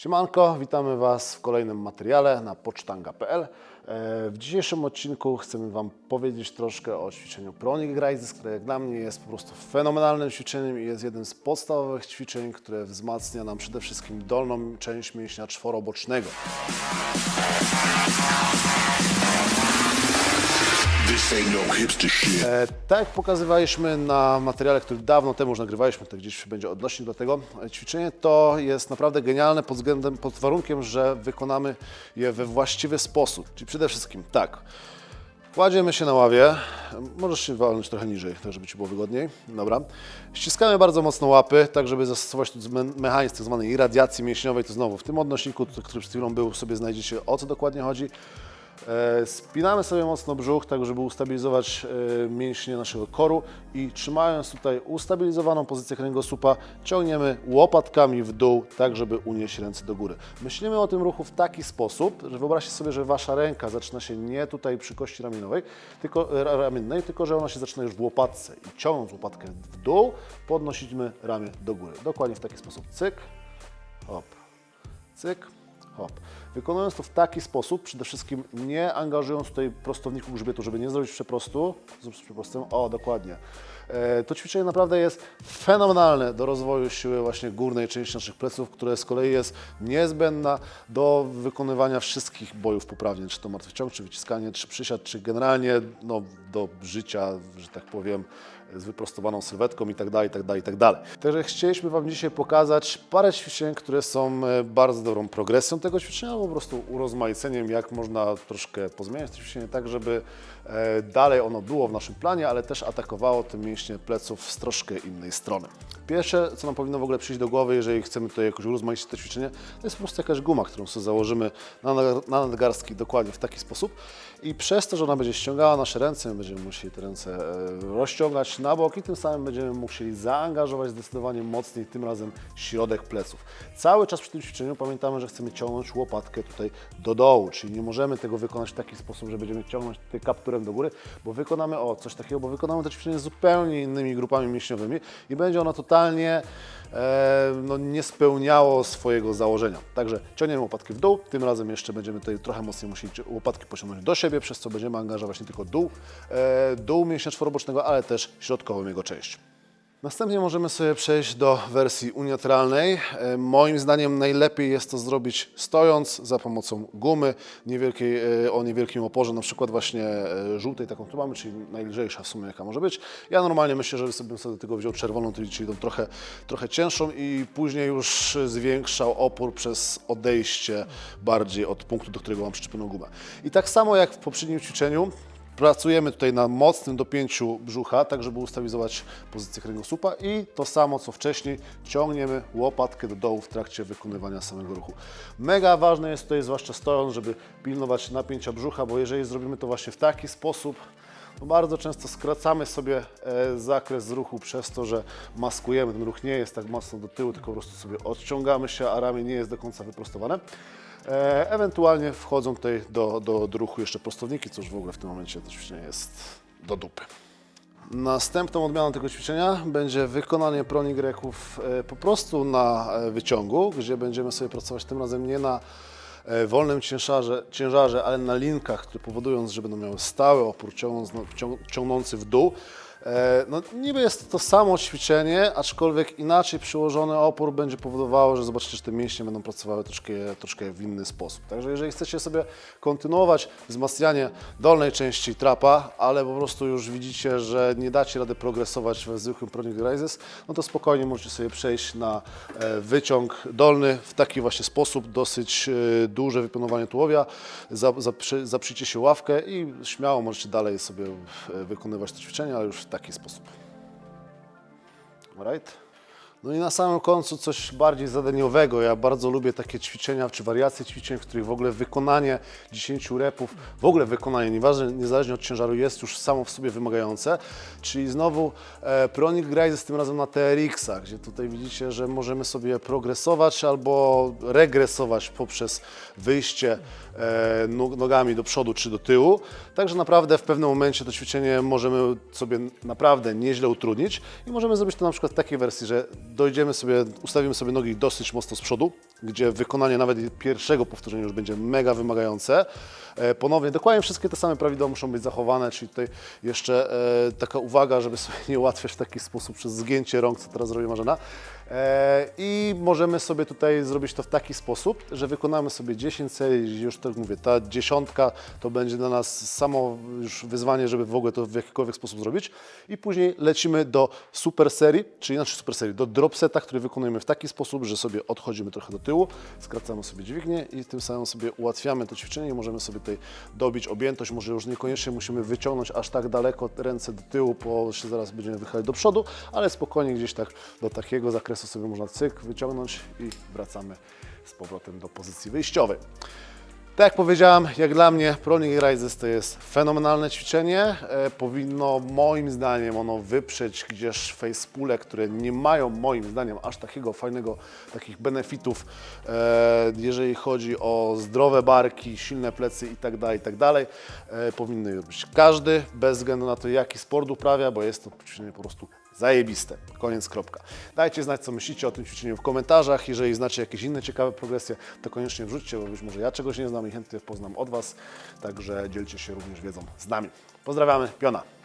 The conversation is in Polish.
Siemanko, witamy Was w kolejnym materiale na pocztanga.pl. E, W dzisiejszym odcinku chcemy Wam powiedzieć troszkę o ćwiczeniu Pronic Rises, które jak dla mnie jest po prostu fenomenalnym ćwiczeniem i jest jednym z podstawowych ćwiczeń, które wzmacnia nam przede wszystkim dolną część mięśnia czworobocznego. E, Tak jak pokazywaliśmy na materiale, który dawno temu już nagrywaliśmy, to gdzieś będzie odnośnik do tego, e, ćwiczenie to jest naprawdę genialne pod względem, pod warunkiem, że wykonamy je we właściwy sposób. Czyli przede wszystkim tak, kładziemy się na ławie, możesz się walnąć trochę niżej, tak żeby Ci było wygodniej, dobra. Ściskamy bardzo mocno łapy, tak żeby zastosować mechanizm tak zwanej irradiacji mięśniowej, to znowu w tym odnośniku, który przed chwilą był, sobie znajdziecie o co dokładnie chodzi. E, Spinamy sobie mocno brzuch, tak żeby ustabilizować e, mięśnie naszego koru i trzymając tutaj ustabilizowaną pozycję kręgosłupa, ciągniemy łopatkami w dół, tak żeby unieść ręce do góry. Myślimy o tym ruchu w taki sposób, że wyobraźcie sobie, że Wasza ręka zaczyna się nie tutaj przy kości ramieniowej, tylko, e, ramiennej, tylko że ona się zaczyna już w łopatce i ciągnąc łopatkę w dół, podnosimy ramię do góry. Dokładnie w taki sposób. Cyk, hop, cyk, hop. Wykonując to w taki sposób, przede wszystkim nie angażując tutaj prostowników grzbietu, żeby nie zrobić przeprostu, zrób z przeprostem, o dokładnie. E, To ćwiczenie naprawdę jest fenomenalne do rozwoju siły właśnie górnej części naszych pleców, które z kolei jest niezbędna do wykonywania wszystkich bojów poprawnie, czy to martwy ciąg, czy wyciskanie, czy przysiad, czy generalnie no, do życia, że tak powiem, z wyprostowaną sylwetką i tak dalej, i tak dalej, i tak dalej. Także chcieliśmy Wam dzisiaj pokazać parę ćwiczeń, które są e, bardzo dobrą progresją tego ćwiczenia, po prostu urozmaiceniem, jak można troszkę pozmieniać to ćwiczenie tak, żeby e, dalej ono było w naszym planie, ale też atakowało te mięśnie pleców z troszkę innej strony. Pierwsze, co nam powinno w ogóle przyjść do głowy, jeżeli chcemy tutaj jakoś urozmaicić to ćwiczenie, to jest po prostu jakaś guma, którą sobie założymy na, na nadgarstki dokładnie w taki sposób i przez to, że ona będzie ściągała nasze ręce, my będziemy musieli te ręce e, rozciągać na bok i tym samym będziemy musieli zaangażować zdecydowanie mocniej tym razem środek pleców. Cały czas przy tym ćwiczeniu pamiętamy, że chcemy ciągnąć łopatkę tutaj do dołu, czyli nie możemy tego wykonać w taki sposób, że będziemy ciągnąć tutaj kapturem do góry, bo wykonamy o coś takiego, bo wykonamy to ćwiczenie zupełnie innymi grupami mięśniowymi i będzie ono totalnie e, no, nie spełniało swojego założenia. Także ciągniemy łopatki w dół, tym razem jeszcze będziemy tutaj trochę mocniej musieli łopatki pociągnąć do siebie, przez co będziemy angażować nie tylko dół, e, dół mięśnia czworobocznego, ale też środkową jego część. Następnie możemy sobie przejść do wersji unilateralnej. E, Moim zdaniem najlepiej jest to zrobić stojąc za pomocą gumy niewielkiej, e, o niewielkim oporze, na przykład właśnie e, żółtej, taką tu mamy, czyli najlżejsza w sumie jaka może być. Ja normalnie myślę, że sobie, do tego wziął czerwoną, czyli tą trochę, trochę cięższą i później już zwiększał opór przez odejście bardziej od punktu, do którego mam przyczepioną gumę. I tak samo jak w poprzednim ćwiczeniu, Pracujemy tutaj na mocnym dopięciu brzucha, tak żeby ustabilizować pozycję kręgosłupa i to samo co wcześniej, ciągniemy łopatkę do dołu w trakcie wykonywania samego ruchu. Mega ważne jest tutaj, zwłaszcza stojąc, żeby pilnować napięcia brzucha, bo jeżeli zrobimy to właśnie w taki sposób, to bardzo często skracamy sobie e, zakres ruchu przez to, że maskujemy. Ten ruch nie jest tak mocno do tyłu, tylko po prostu sobie odciągamy się, a ramię nie jest do końca wyprostowane. E, ewentualnie wchodzą tutaj do, do, do jeszcze prostowniki, co już w ogóle w tym momencie to ćwiczenie jest do dupy. Następną odmianą tego ćwiczenia będzie wykonanie pronigreków e, po prostu na e, wyciągu, gdzie będziemy sobie pracować tym razem nie na wolnym ciężarze, ciężarze ale na linkach, które powodują, że będą miały stały opór ciągnąc, ciąg, ciągnący w dół. E, No, niby jest to samo ćwiczenie, aczkolwiek inaczej przyłożony opór będzie powodowało, że zobaczycie, że te mięśnie będą pracowały troszkę, troszkę w inny sposób. Także jeżeli chcecie sobie kontynuować wzmacnianie dolnej części trapa, ale po prostu już widzicie, że nie dacie rady progresować we zwykłym Pronic Rises, no to spokojnie możecie sobie przejść na e, wyciąg dolny w taki właśnie sposób, dosyć e, duże wypionowanie tułowia, za- zaprzy- zaprzyjcie się ławkę i śmiało możecie dalej sobie wykonywać to ćwiczenie, ale już w taki sposób. Alright? No i na samym końcu coś bardziej zadaniowego. Ja bardzo lubię takie ćwiczenia czy wariacje ćwiczeń, w których w ogóle wykonanie 10 repów, w ogóle wykonanie, nieważne, niezależnie od ciężaru, jest już samo w sobie wymagające. Czyli znowu e, Pronic Rises tym razem na TRX-ach, gdzie tutaj widzicie, że możemy sobie progresować albo regresować poprzez wyjście e, nóg- nogami do przodu czy do tyłu. Także naprawdę w pewnym momencie to ćwiczenie możemy sobie naprawdę nieźle utrudnić i możemy zrobić to na przykład w takiej wersji, że dojdziemy sobie, ustawimy sobie nogi dosyć mocno z przodu, gdzie wykonanie nawet pierwszego powtórzenia już będzie mega wymagające. E, Ponownie, dokładnie wszystkie te same prawidła muszą być zachowane, czyli tutaj jeszcze e, taka uwaga, żeby sobie nie ułatwiać w taki sposób przez zgięcie rąk, co teraz robi Marzena. E, I możemy sobie tutaj zrobić to w taki sposób, że wykonamy sobie 10 serii, już tak mówię, ta dziesiątka to będzie dla nas samo już wyzwanie, żeby w ogóle to w jakikolwiek sposób zrobić. I później lecimy do super serii, czyli znaczy super serii, do drop seta, który wykonujemy w taki sposób, że sobie odchodzimy trochę do tyłu, skracamy sobie dźwignię i tym samym sobie ułatwiamy to ćwiczenie i możemy sobie tutaj dobić objętość. Może już niekoniecznie musimy wyciągnąć aż tak daleko ręce do tyłu, bo się zaraz będziemy wychylać do przodu, ale spokojnie gdzieś tak do takiego zakresu sobie można cyk wyciągnąć i wracamy z powrotem do pozycji wyjściowej. Tak jak powiedziałem, jak dla mnie Prolling Rises to jest fenomenalne ćwiczenie. E, powinno moim zdaniem ono wyprzeć gdzieś facepule, które nie mają moim zdaniem aż takiego fajnego, takich benefitów, e, jeżeli chodzi o zdrowe barki, silne plecy itd. itd. E, powinny robić każdy, bez względu na to jaki sport uprawia, bo jest to ćwiczenie po prostu Zajebiste. Koniec, kropka. Dajcie znać, co myślicie o tym ćwiczeniu w komentarzach. Jeżeli znacie jakieś inne ciekawe progresje, to koniecznie wrzućcie, bo być może ja czegoś nie znam i chętnie poznam od Was. Także dzielcie się również wiedzą z nami. Pozdrawiamy, Piona.